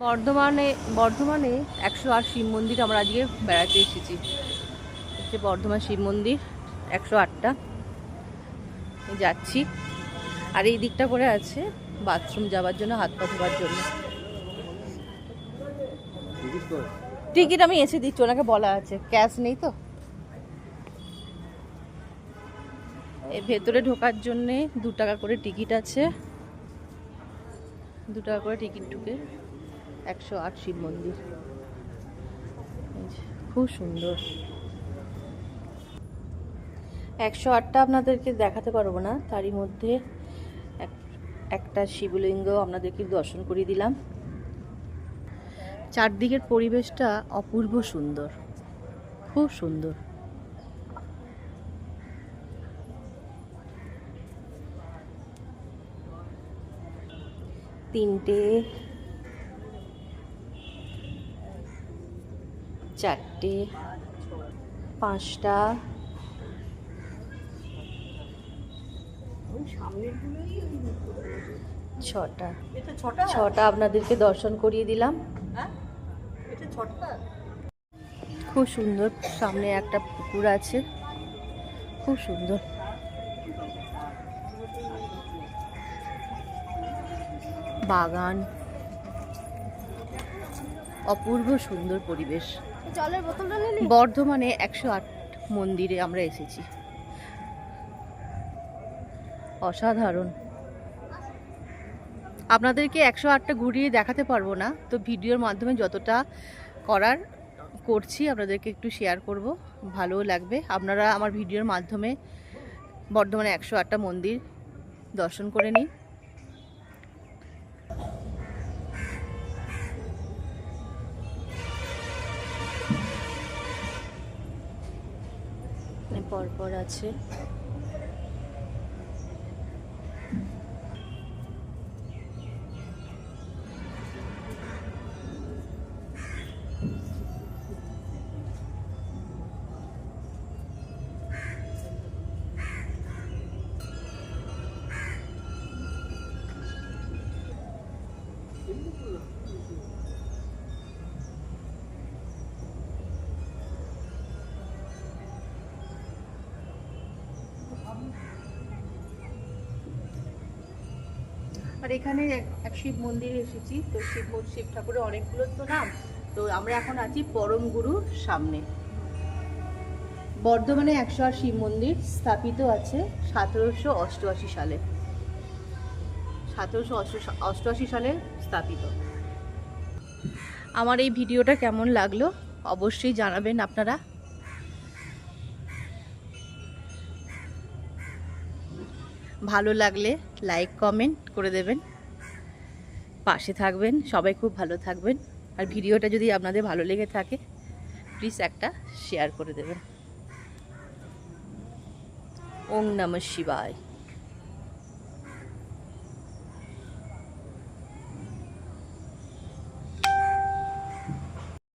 বর্ধমানে বর্ধমানে একশো আট শিব মন্দির আমরা আজকে বেড়াতে এসেছি। হচ্ছে বর্ধমান শিব মন্দির, একশো আটটা। যাচ্ছি। আর এই দিকটা করে আছে বাথরুম যাওয়ার জন্য, হাত পা ধোয়ার জন্য। টিকিট আমি এসে দিচ্ছি, ওনাকে বলা আছে। ক্যাশ নেই তো? ভেতরে ঢোকার জন্যে দু টাকা করে টিকিট আছে। দু টাকা করে টিকিট ঢুকে একশো আট শিব মন্দির। খুব সুন্দর। একশো আটটা আপনাদেরকে দেখাতে পারব না, তারই মধ্যে এক- একটা শিবলিঙ্গ আপনাদেরকে দর্শন করিয়ে দিলাম। চারদিকের পরিবেশটা অপূর্ব সুন্দর, খুব সুন্দর। তিনটে চারটে পাঁচটা। ছটা। ছটা? আপনাদেরকে দর্শন করিয়ে দিলাম। হ্যাঁ? খুব সুন্দর সামনে একটা পুকুর আছে। খুব সুন্দর। বাগান। অপূর্ব সুন্দর পরিবেশ। জলের বোতলটা নিলি বর্ধমানে একশো আট মন্দিরে আমরা এসেছি। অসাধারণ। আপনাদেরকে একশো আটটা ঘুরিয়ে দেখাতে পারব না তো ভিডিওর মাধ্যমে যতটা করার করছি আপনাদেরকে একটু শেয়ার করব ভালোও লাগবে। আপনারা আমার ভিডিওর মাধ্যমে বর্ধমানে একশো আটটা মন্দির দর্শন করে নিন। পরপর আছে। আর এখানে এক- শিব মন্দিরে এসেছি, তো শিব শিব ঠাকুরের অনেকগুলো তো নাম তো আমরা এখন আছি পরম গুরুর সামনে। বর্ধমানে একশো আট শিব মন্দির স্থাপিত আছে সতেরোশো অষ্টআশি সালে। সতেরোশো অষ্টআশি সালে স্থাপিত। আমার এই ভিডিওটা কেমন লাগল অবশ্যই জানাবেন আপনারা। ভালো লাগলে লাইক কমেন্ট করে দেবেন। পাশে থাকবেন, সবাই খুব ভালো থাকবেন। আর ভিডিওটা যদি আপনাদের ভালো লেগে থাকে প্লিজ একটা শেয়ার করে দেবেন। ওম নম শিবায়।